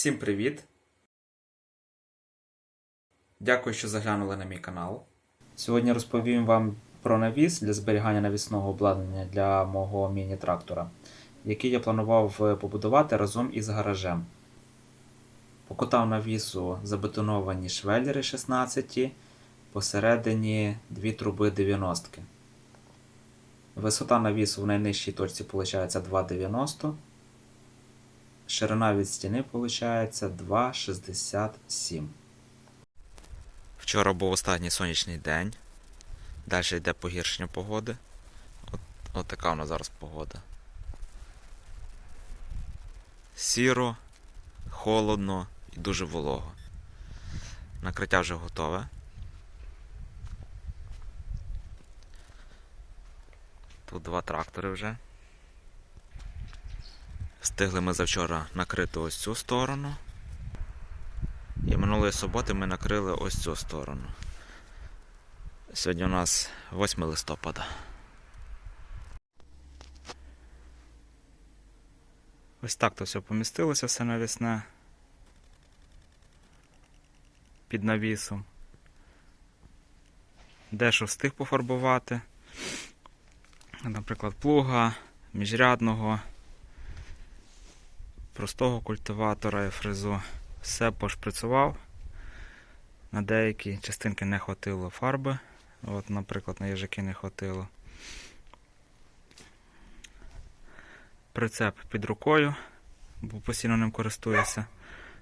Всім привіт! Дякую, що заглянули на мій канал. Сьогодні розповім вам про навіс для зберігання навісного обладнання для мого міні-трактора, який я планував е, побудувати разом із гаражем. По кутам навісу забетоновані швеллери 16, посередині дві труби 90. Висота навісу в найнижчій точці виходить 2,90. Ширина від стіни виходить 2,67. Вчора був останній сонячний день. Далі йде погіршення погоди. От, от така у нас зараз погода. Сіро, холодно і дуже волого. Накриття вже готове. Тут два трактори вже. Встигли ми завчора накрити ось цю сторону. І минулої суботи ми накрили ось цю сторону. Сьогодні у нас 8 листопада. Ось так то все помістилося все навісне. Під навісом. Дещо встиг пофарбувати. Наприклад, плуга, міжрядного, простого культиватора і фрезу. Все пошприцював. На деякі частинки не хватило фарби. От, наприклад, на їжаки не хватило. Прицеп під рукою, бо постійно ним користуюся.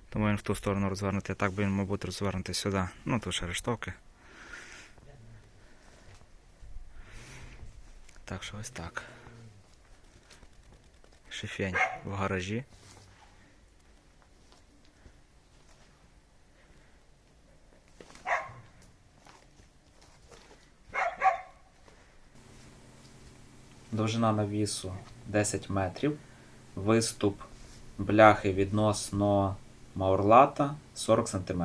Тому він в ту сторону розвернутий. Так би він, мабуть, розвернутий сюди. Ну, тут ще рештовки. Так що ось так. Шифень в гаражі. Довжина навісу 10 метрів. Виступ бляхи відносно маурлата 40 см.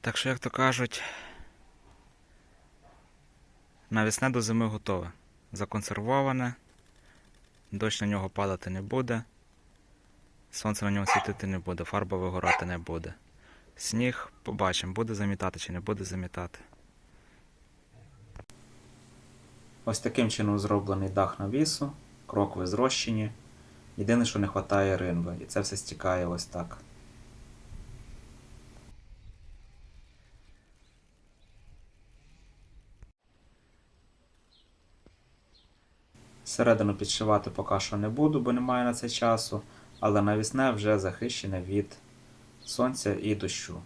Так що, як то кажуть, навісне до зими готове. Законсервоване, дощ на нього падати не буде, сонце на нього світити не буде, фарба вигорати не буде. Сніг побачимо, буде замітати чи не буде замітати. Ось таким чином зроблений дах навісу, крокви зрощені. Єдине, що не вистачає ринви, і це все стікає ось так. Середину підшивати поки що не буду, бо немає на це часу, але навісне вже захищене від сонця і дощу.